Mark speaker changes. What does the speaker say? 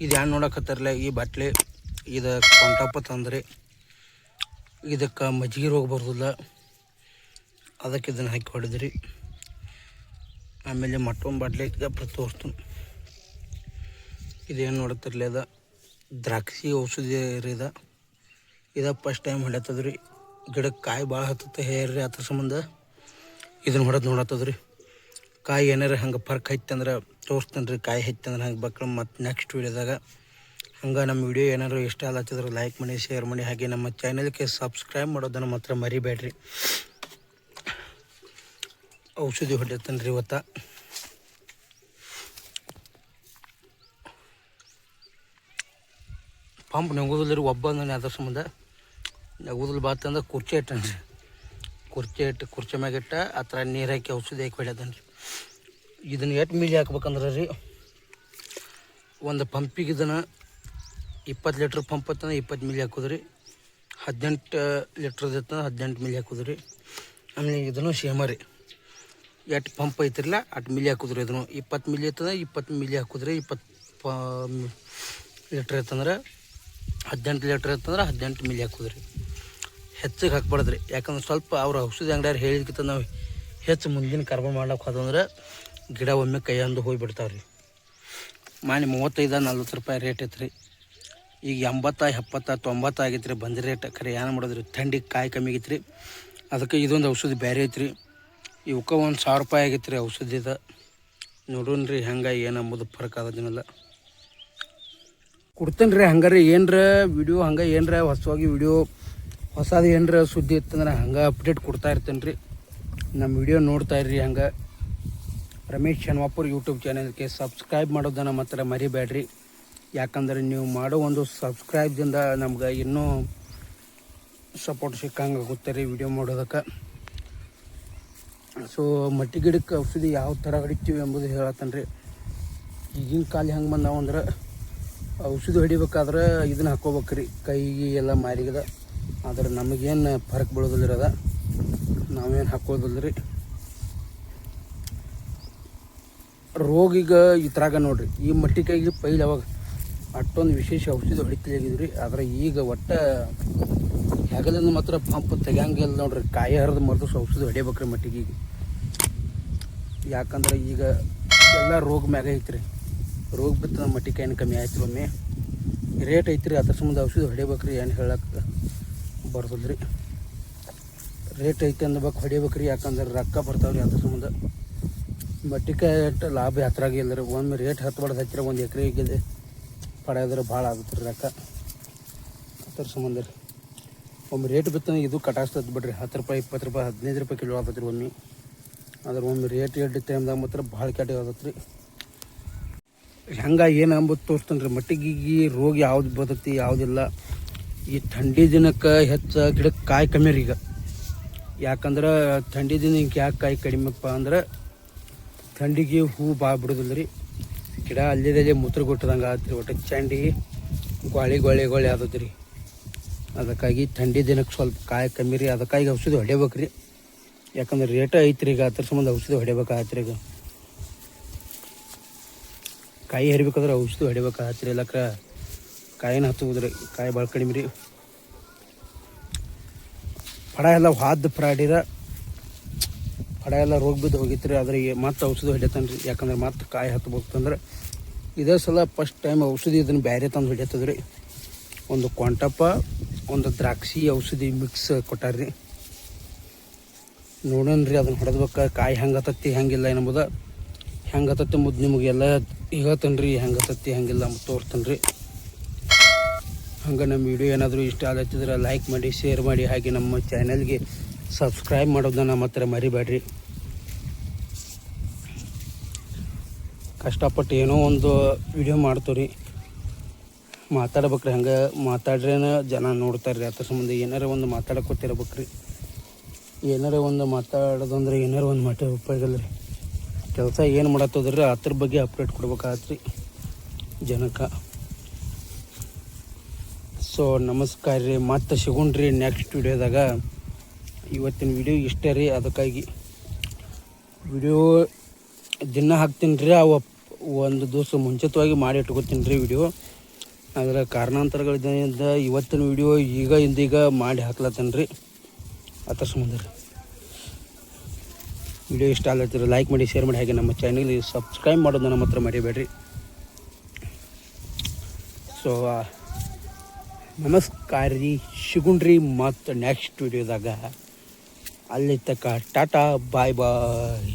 Speaker 1: ಇದು ಏನು ನೋಡಕತ್ತಾರಲ್ಲ? ಈ ಬಟ್ಲೆ, ಇದು ಕೊಂಟಪ್ಪ ತಂದ್ರಿ. ಇದಕ್ಕೆ ಮಜ್ಜಿಗೆ ರೋಗ ಬರೋದಿಲ್ಲ. ಅದಕ್ಕೆ ಇದನ್ನು ಹಾಕಿ ಹೊಡೆದ್ರಿ. ಆಮೇಲೆ ಮತ್ತೊಂದು ಬಾಟ್ಲಿ ಗಪ್ಪ ತೋರಿಸ್ತೀನಿ. ಇದೇನು ನೋಡತ್ತಿರಲಿ ಅದ? ದ್ರಾಕ್ಷಿ ಔಷಧಿ ರೀ ಇದ ಇದ ಫಸ್ಟ್ ಟೈಮ್ ಹೊಡೆತದ್ರಿ ಗಿಡಕ್ಕೆ ಕಾಯಿ ಭಾಳ ಹತ್ತತ್ತೆ ಹೇರ್ರಿ ಅದ್ರ ಸಂಬಂಧ. ಇದನ್ನ ಹೊಡೆದು ನೋಡತ್ತದ್ರಿ. ಕಾಯಿ ಏನಾರ ಹಂಗೆ ಫರ್ಕ್ ಐತೆ ಅಂದ್ರೆ ತೋರಿಸ್ತೇನೆ ರೀ ಕಾಯಿ ಅಂದ್ರೆ ಹಂಗೆ ಬೇಕ್ರೆ ಮತ್ತು ನೆಕ್ಸ್ಟ್ ವೀಡಿಯೋದಾಗ ಹಂಗೆ ನಮ್ಮ ವಿಡಿಯೋ ಏನಾದ್ರು ಇಷ್ಟ ಆಲತ್ತಿದ್ರೆ ಲೈಕ್ ಮಾಡಿ ಶೇರ್ ಮಾಡಿ, ಹಾಗೆ ನಮ್ಮ ಚಾನಲ್ಗೆ ಸಬ್ಸ್ಕ್ರೈಬ್ ಮಾಡೋದನ್ನು ಮಾತ್ರ ಮರಿಬೇಡ್ರಿ. ಔಷಧಿ ಹೊಡಿತಾನೆ ರೀ ಇವತ್ತ. ಪಂಪ್ ನೆಗೋದಿಲ್ಲ ಒಬ್ಬ ನಾನು ಅದ್ರ ಸಂಬಂಧ. ನೆಗೋದಿಲ್ಲ ಬಾತಂದ್ರೆ ಕುರ್ಚಿ ಇಟ್ಟನ್ರಿ. ಕುರ್ಚಿ ಇಟ್ಟು ಕುರ್ಚಿ ಮ್ಯಾಗ ಇಟ್ಟ ಆ ಥರ ನೀರು ಹಾಕಿ ಔಷಧಿ ಹಾಕಿ ಹೊಡ್ಯದನ್ ರೀ ಇದನ್ನು ಎಷ್ಟು ಮಿಲಿ ಹಾಕ್ಬೇಕಂದ್ರೆ ರೀ? ಒಂದು ಪಂಪಿಗೆ ಇದನ್ನು ಇಪ್ಪತ್ತು ಲೀಟ್ರ್ ಪಂಪ್ ಇತ್ತಂದ್ರೆ ಇಪ್ಪತ್ತು ಮಿಲಿ ಹಾಕೋದ್ರಿ ಹದಿನೆಂಟು ಲೀಟ್ರದ್ದು ಇತ್ತಂದ್ರೆ ಹದಿನೆಂಟು ಮಿಲಿ ಹಾಕೋದ್ರಿ ಆಮೇಲೆ ಇದನ್ನು ಸೇಮ ರೀ. ಎಷ್ಟು ಪಂಪ್ ಐತಿರಲ್ಲ ಅಷ್ಟು ಮಿಲಿ ಹಾಕಿದ್ರಿ ಇದನ್ನು. ಇಪ್ಪತ್ತು ಮಿಲಿ ಇತ್ತಂದ್ರೆ ಇಪ್ಪತ್ತು ಮಿಲಿ ಹಾಕೋದ್ರಿ ಇಪ್ಪತ್ತು ಪ, ಲೀಟ್ರ್ ಇತ್ತಂದ್ರೆ ಹದಿನೆಂಟು ಲೀಟ್ರ್ ಇತ್ತಂದ್ರೆ ಹದಿನೆಂಟು ಮಿಲಿ ಹಾಕೋದ್ರಿ ಹೆಚ್ಚಿಗೆ ಹಾಕ್ಬಾರ್ದ್ರಿ ಯಾಕಂದ್ರೆ ಸ್ವಲ್ಪ ಅವ್ರ ಔಷಧಿ ಅಂಗಡಿಯವ್ರು ಹೇಳಿದ್ಕಿಂತ ನಾವು ಹೆಚ್ಚು ಮುಂದಿನ ಕಾರ್ಬನ್ ಮಾಡ್ಲಿಕ್ಕೆ ಹೋದಂದ್ರೆ ಗಿಡ ಒಮ್ಮೆ ಕೈಯಂದು ಹೋಗಿಬಿಡ್ತಾವೆ ರೀ ಮಾನಿ ಮೂವತ್ತೈದು, ನಲ್ವತ್ತು ರೂಪಾಯಿ ರೇಟ್ ಐತ್ರಿ. ಈಗ ಎಂಬತ್ತ, ಎಪ್ಪತ್ತ, ತೊಂಬತ್ತು ಆಗೈತೆ ರೀ ಬಂದ ರೇಟ್ ಖರೆ ಏನು ಮಾಡೋದ್ರಿ? ಥಂಡಿಗೆ ಕಾಯಿ ಕಮ್ಮಿ ಆಗೈತ್ರಿ. ಅದಕ್ಕೆ ಇದೊಂದು ಔಷಧಿ ಬೇರೆ ಐತ್ರಿ. ಇವಕ್ಕೆ ಒಂದು ಸಾವಿರ ರೂಪಾಯಿ ಆಗೈತೆ ರೀ ಔಷಧಿದ. ನೋಡೋಣ ರೀ ಹೆಂಗೆ, ಏನು ಅಂಬುದು ಫರಕ್ ಆಗೋದಿನಲ್ಲ ಕೊಡ್ತೇನೆ ರೀ ಹಂಗಾರೆ ಏನರ ವಿಡಿಯೋ ಹಂಗೆ ಏನರ ಹೊಸವಾಗಿ ವಿಡಿಯೋ ಹೊಸದು ಏನರ ಸುದ್ದಿ ಇತ್ತಂದ್ರೆ ಹಂಗೆ ಅಪ್ಡೇಟ್ ಕೊಡ್ತಾ ಇರ್ತೇನೆ ರೀ ನಮ್ಮ ವಿಡಿಯೋ ನೋಡ್ತಾ ಇರ್ರಿ ಹಂಗೆ. ರಮೇಶ್ ಶನ್ವಾಪುರ್ ಯೂಟ್ಯೂಬ್ ಚಾನಲ್ಗೆ ಸಬ್ಸ್ಕ್ರೈಬ್ ಮಾಡೋದನ್ನು ಮಾತ್ರ ಮರಿಬೇಡ್ರಿ. ಯಾಕಂದ್ರೆ ನೀವು ಮಾಡೋ ಒಂದು ಸಬ್ಸ್ಕ್ರೈಬ್ದಿಂದ ನಮ್ಗೆ ಇನ್ನೂ ಸಪೋರ್ಟ್ ಸಿಕ್ಕಂಗೆ ಆಗುತ್ತೆ ರೀ ವಿಡಿಯೋ ಮಾಡೋದಕ್ಕೆ. ಸೊ ಮಟ್ಟಿ ಗಿಡಕ್ಕೆ ಔಷಧಿ ಯಾವ ಥರ ಹೊಡಿತೀವಿ ಎಂಬುದು ಹೇಳತ್ತಾನೆ ರೀ. ಈಗಿನ ಕಾಲ ಹೆಂಗೆ ಬಂದಾವ ಅಂದ್ರೆ ಔಷಧಿ ಹೊಡಿಬೇಕಾದ್ರೆ ಇದನ್ನ ಹಾಕೋಬೇಕ್ರಿ. ಕೈಗೆ ಎಲ್ಲ ಮಾರಿಗದ. ಆದ್ರೆ ನಮಗೇನು ಫರಕ್ ಬೀಳೋದಿಲ್ಲ ನಾವೇನು ಹಾಕೋದಲ್ರಿ? ರೋಗಿಗ ಈ ಥರಾಗ ನೋಡ್ರಿ, ಈ ಮಟ್ಟಿಕಾಯಿ ಪೈಲ್ ಅವಾಗ ಅಷ್ಟೊಂದು ವಿಶೇಷ ಔಷಧಿ ಹೊಡಿತಿದ್ರಿ ಆದ್ರೆ ಈಗ ಒಟ್ಟ ಹೆಗಲಿಂದ ಮಾತ್ರ ಪಂಪ್ ತೆಗಿಯಂಗಿಲ್ಲ ನೋಡ್ರಿ, ಕಾಯಿ ಹರಿದು ಮರ್ದು ಔಷಧಿ ಹೊಡಿಬೇಕ್ರಿ ಮಟ್ಟಿಗೆ ಯಾಕಂದ್ರೆ ಈಗ ಎಲ್ಲ ರೋಗ ಮ್ಯಾಗ ಐತ್ರಿ. ರೋಗ ಬಿತ್ತ ಮಟ್ಟಿಕಾಯಿನ ಕಮ್ಮಿ ಆಯ್ತು ಒಮ್ಮೆ. ರೇಟ್ ಐತ್ರಿ, ಅದ್ರ ಸಂಬಂಧ ಔಷಧಿ ಹೊಡಿಬೇಕ್ರಿ ಏನು ಹೇಳಕ್ಕೆ ಬರ್ತದ್ರಿ ರೇಟ್ ಐತೆ ಅಂದ್ಬೇಕು ಹೊಡಿಬೇಕ್ರಿ, ಯಾಕಂದ್ರೆ ರೊಕ್ಕ ಬರ್ತಾವ್ರಿ ಅದ್ರ ಸಂಬಂಧ. ಮಟ್ಟಿಕಾಯಿ ಅಷ್ಟು ಲಾಭ ಹತ್ರಾಗಿ ಇಲ್ಲ ರೀ ಒಮ್ಮೆ ರೇಟ್ ಹತ್ಬಾರ್ದು ಹಚ್ಚಿರ ಒಂದು ಎಕರೆಗೆ ಪಡೆಯೋದ್ರೆ ಭಾಳ ಆಗುತ್ತೆ ರೀ ರೊಕ್ಕ. ಅದ್ರ ಸಂಬಂಧ ರೀ. ಒಮ್ಮೆ ರೇಟ್ ಬಿತ್ತಂದ್ರೆ ಇದು ಕಟಾಸ್ತದ ಬಿಡ್ರಿ. ಹತ್ತು ರೂಪಾಯಿ, ಇಪ್ಪತ್ತು ರೂಪಾಯಿ, ಹದಿನೈದು ರೂಪಾಯಿ ಕಿಲೋ ಆಗತ್ತೆ ರೀ ಒಮ್ಮೆ. ಆದ್ರೆ ಒಮ್ಮೆ ರೇಟ್ ಎರಡು ಟೈಮ್ದಾಗ ಮಾತ್ರ ಭಾಳ ಕೆಟ್ಟ ಆಗತ್ತೆ ರೀ. ಹೆಂಗೆ ಏನು ಅಂಬುದು ತೋರಿಸ್ತೇನೆ ರೀ ಮಟ್ಟಿಗೆ ರೋಗ ಯಾವ್ದು ಬದತಿ ಯಾವುದಿಲ್ಲ. ಈ ಥಂಡಿ ದಿನಕ್ಕೆ ಹೆಚ್ಚು ಗಿಡಕ್ಕೆ ಕಾಯಿ ಕಮ್ಮಿ ರೀ ಈಗ. ಯಾಕಂದ್ರೆ ಥಂಡಿ ದಿನ ಹಿಂಗೆ ಯಾಕೆ ಕಾಯಿ ಕಡಿಮೆಪ್ಪ ಅಂದ್ರೆ ಥಂಡಿಗೆ ಹೂ ಭಾಳ ಬಿಡೋದಿಲ್ಲ ರೀ. ಗಿಡ ಅಲ್ಲೇ ಮೂತ್ರ ಕೊಟ್ಟದಂಗೆ ಆತ್ರಿ, ಒಟ್ಟು ಚಂಡಿ ಗೋಳಿ ಗೋಳಿ ಗೋಳಿ ಆದದ್ದು ರೀ. ಅದಕ್ಕಾಗಿ ಥಂಡಿ ದಿನಕ್ಕೆ ಸ್ವಲ್ಪ ಕಾಯಿ ಕಮ್ಮಿ ರೀ, ಅದಕ್ಕಾಗಿ ಔಷಧಿ ಹೊಡಿಬೇಕು ರೀ. ಯಾಕಂದ್ರೆ ರೇಟ್ ಐತ್ರಿ ಈಗ, ಅದ್ರ ಸಂಬಂಧ ಔಷಧಿ ಹೊಡಿಬೇಕಾಗತ್ತೆ ಈಗ. ಕಾಯಿ ಹರಿಬೇಕಾದ್ರೆ ಔಷಧಿ ಹೊಡಿಬೇಕಾಗತ್ತೆ ರೀ ಇಲ್ಲಕ್ಕ ಕಾಯಿನ ಹತ್ತುವುದ್ರಿ, ಕಾಯಿ ಭಾಳ ಕಡಿಮೆ ರೀ. ಫಡ ಎಲ್ಲ ಹಾದ್ ಫ್ರಾಡಿರ ಹಡ ಎಲ್ಲ ರೋಗ ಬಿದ್ದು ಹೋಗಿತ್ತು ರೀ ಅದ್ರ ಮತ್ತೆ ಔಷಧಿ ಹೊಡಿತಾನೆ ರೀ ಯಾಕಂದ್ರೆ ಮತ್ತೆ ಕಾಯಿ ಹತ್ಬೇಕಂದ್ರೆ ಇದೇ ಸಲ ಫಸ್ಟ್ ಟೈಮ್ ಔಷಧಿ ಇದನ್ನು ಬೇರೆ ತಂದು ಹೊಡಿತದ ರೀ ಒಂದು ಕ್ವಾಂಟಪ್ಪ, ಒಂದು ದ್ರಾಕ್ಷಿ ಔಷಧಿ ಮಿಕ್ಸ್ ಕೊಟ್ಟಾರ್ರಿ. ನೋಡೋಣ ರೀ ಅದನ್ನು ಹೊಡೆದ್ಬೇಕು, ಕಾಯಿ ಹೆಂಗೆ ಹತ್ತತ್ತಿ, ಹೆಂಗಿಲ್ಲ ಏನಂಬುದ ಹೆಂಗೆ ಹತ್ತತ್ತಿ ಮುದ್ದು ನಿಮಗೆಲ್ಲ ಹೇಳ್ತೇನೆ ರೀ ಹೆಂಗೆ ಹತ್ತತ್ತಿ, ಹೆಂಗಿಲ್ಲ ಅಂತ ತೋರಿಸ್ತೇನೆ ರೀ ಹಂಗೆ ನಮ್ಮ ವಿಡಿಯೋ ಏನಾದರೂ ಇಷ್ಟ ಆಗತ್ತಿದ್ರೆ ಲೈಕ್ ಮಾಡಿ ಶೇರ್ ಮಾಡಿ, ಹಾಗೆ ನಮ್ಮ ಚಾನಲ್ಗೆ ಸಬ್ಸ್ಕ್ರೈಬ್ ಮಾಡೋದನ್ನ ಮಾತ್ರ ಮರಿಬೇಡ್ರಿ. ಕಷ್ಟಪಟ್ಟು ಏನೋ ಒಂದು ವಿಡಿಯೋ ಮಾಡ್ತೀವಿ ಮಾತಾಡ್ಬೇಕ್ರಿ, ಹಂಗೆ ಮಾತಾಡ್ರೇನ ಜನ ನೋಡ್ತಾರೆ ಅದ್ರ ಸಂಬಂಧ ಏನಾರ ಒಂದು ಮಾತಾಡಕೊತಿರ್ಬೇಕ್ರಿ ಏನಾರ ಒಂದು ಮಾತಾಡೋದಂದ್ರೆ ಏನಾರ ಒಂದು ಮಾಟ ಉಪಯೋಗಲ್ಲ ರೀ ಕೆಲಸ ಏನು ಮಾಡತ್ತದ್ರಿ, ಅದ್ರ ಬಗ್ಗೆ ಅಪ್ಡೇಟ್ ಕೊಡ್ಬೇಕಾಗತ್ತೆ ರೀ ಜನಕ್ಕೆ. ಸೊ ನಮಸ್ಕಾರ ರೀ. ಮತ್ತೆ ಸಿಗೋಣ್ರಿ ನೆಕ್ಸ್ಟ್ ವಿಡಿಯೋದಾಗ. ಇವತ್ತಿನ ವಿಡಿಯೋ ಇಷ್ಟೇ ರೀ. ಅದಕ್ಕಾಗಿ ವಿಡಿಯೋ ದಿನ ಹಾಕ್ತೀನಿ ರೀ. ಅವ ಒಂದು ದಿವಸ ಮುಂಚಿತವಾಗಿ ಮಾಡಿ ಇಟ್ಕೊತೀನಿ ರೀ ವಿಡಿಯೋ. ಅದರ ಕಾರಣಾಂತರಗಳಿಂದ ಇವತ್ತಿನ ವಿಡಿಯೋ ಈಗ ಇಂದೀಗ ಮಾಡಿ ಹಾಕ್ಲತ್ತೀನಿ ರೀ. ಅದ್ರ ಸಂಬಂಧ ವಿಡಿಯೋ ಇಷ್ಟ ಆಗ್ಲತ್ತಿರ ಲೈಕ್ ಮಾಡಿ ಶೇರ್ ಮಾಡಿ. ಹಾಗೆ ನಮ್ಮ ಚಾನಲ್ಗೆ ಸಬ್ಸ್ಕ್ರೈಬ್ ಮಾಡೋದು ನಮ್ಮ ಹತ್ರ ಮರಿಬೇಡ್ರಿ. ಸೊ ನಮಸ್ಕಾರ ರೀ ಸಿಗುಣ್ರಿ ಮತ್ತು ನೆಕ್ಸ್ಟ್ ವಿಡಿಯೋದಾಗ ಅಲ್ಲಿ ತಕ್ಕ ಟಾಟಾ ಬಾಯ್ ಬಾಯ್.